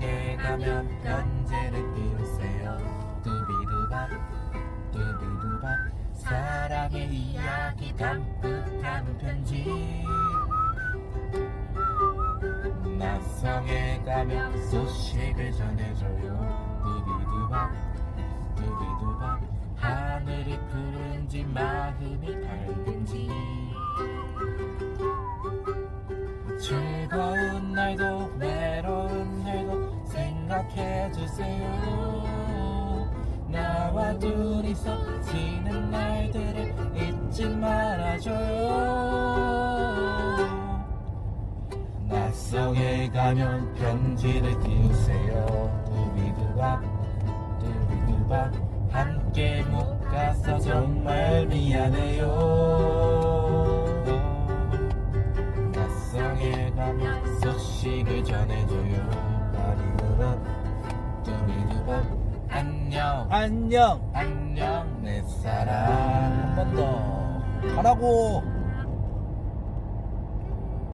낯성에 가면 편지를 띄우세요. 두비두밥 두비두밥 사랑의 이야기 담뿍 담은 편지. 낯성에 가면 소식을 전해줘요. 두비두밥 두비두밥 하늘이 푸른 생각해주세요. 나와 둘이서 지는 날들을 잊지 말아줘요 낯성에 가면 편지를 띄우세요. 두비두밥 두비두밥 함께 못 가서 정말 미안해요. 낯성에 가면 소식을 전해줘요 안녕. 안녕. 안녕 내 사랑. 한 번 더 가라고